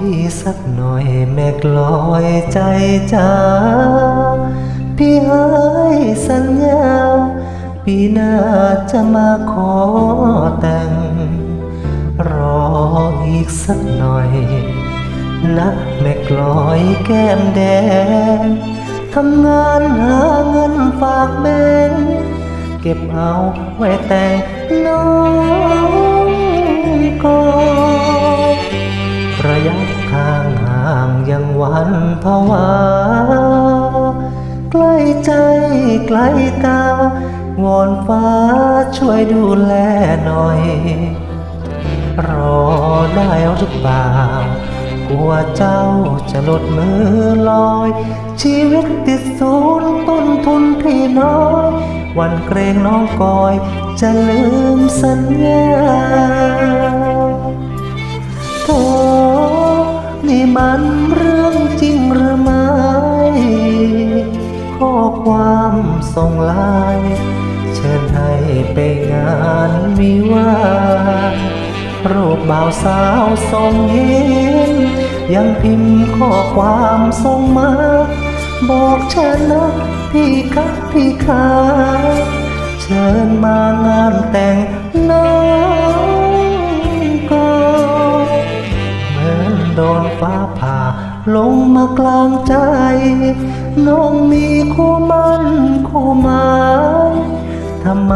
พี่สักหน่อยแม่กลอยใจจ้าพี่ให้สัญญา ปีหน้าจะมาขอแต่ง รออีกสักหน่อยนะแม่กลอยแก้มแดงทำงานหาเงินฝากแบ่เก็บเอาไว้แต่งน้อง ยะทางห่างยังหวันภาวาใกล้ใจใกล้ตาวอนฟ้าช่วยดูแลหน่อย รอได้หรือเปล่ากลัวเจ้าจะหลุดมือลอย ชีวิตติดศูนย์ต้นทุนพี่น้อย วันเกรงน้องกอย จะลืมสัญญา มันเรื่องจริงหรือไม่ ข้อความส่งไลน์เชิญให้ไปงานวิวารูปบ่าวสาวส่งยิ้มยังพิมพ์ข้อความส่งมา บอกฉันนะพี่คะพี่ขาเชิญมางานแต่งน้อ ลงมากลางใจ น้องมีคู่มันคู่หมายทำไม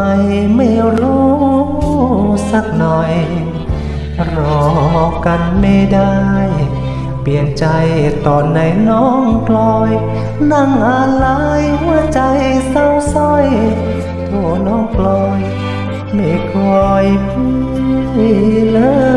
ไม่รู้สักหน่อย รอกันไม่ได้ เปลี่ยนใจตอนไหนน้องกลอย นั่งอะไรหัวใจเศร้าส้อยโทน้องกลอย ไม่คอยพี่เลย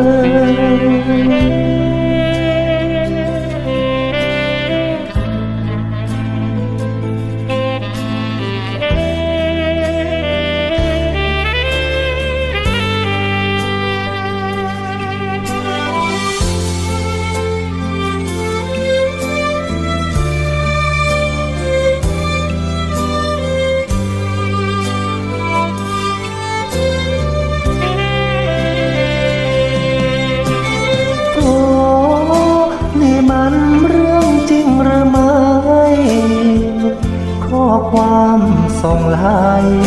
ส่งลน์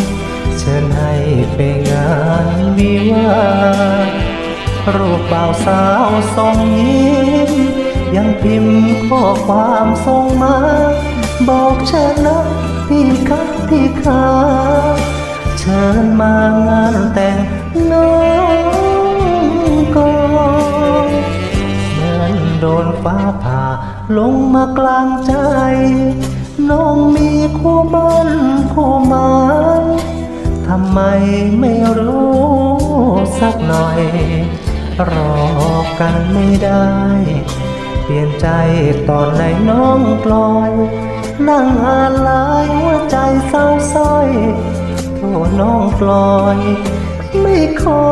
เชิญให้ไปงานวิวารูปบ่าวสาวส่งยิ้มยังพิมพ์ข้อความส่งมา บอกฉันนะพี่คะพี่ขาเชิญมางานแต่งน้องก่อนเหมือนโดนฟ้าผ่าลงมากลางใจ น้องมีคู่บ้า นคู่หมทำไมไม่รู้สักหน่อย รอกันไม่ได้ เปลี่ยนใจตอนไหนน้องปล่อย นั่งอะไรหัวใจเศร้าส้อยโทษน้องปล่อย ไม่คอ